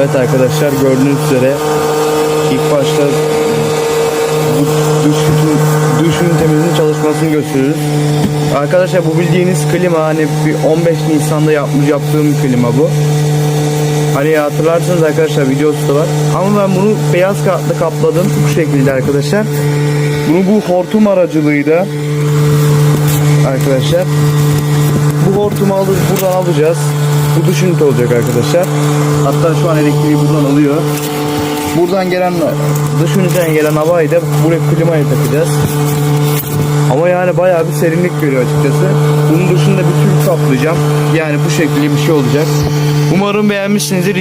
Evet arkadaşlar gördüğünüz üzere ilk başta bu duş, duş ünitemizin çalışmasını gösteriyoruz. Arkadaşlar bu bildiğiniz klima hani bir 15 Nisan'da yapmış yaptığım klima bu. Hani hatırlarsınız arkadaşlar videosu da var. Ama ben bunu beyaz kağıtla kapladım bu şekilde arkadaşlar. Bunu bu hortum aracılığıyla arkadaşlar bu hortumu alıp buradan alacağız. Bu dış ünite olacak arkadaşlar. Hatta şu an elektriği buradan alıyor. Buradan gelen dış üniteden gelen havayı da buraya klimaya takacağız. Ama yani bayağı bir serinlik veriyor açıkçası. Bunun dışında bir tül kaplayacağım. Yani bu şekilde bir şey olacak. Umarım beğenmişsinizdir.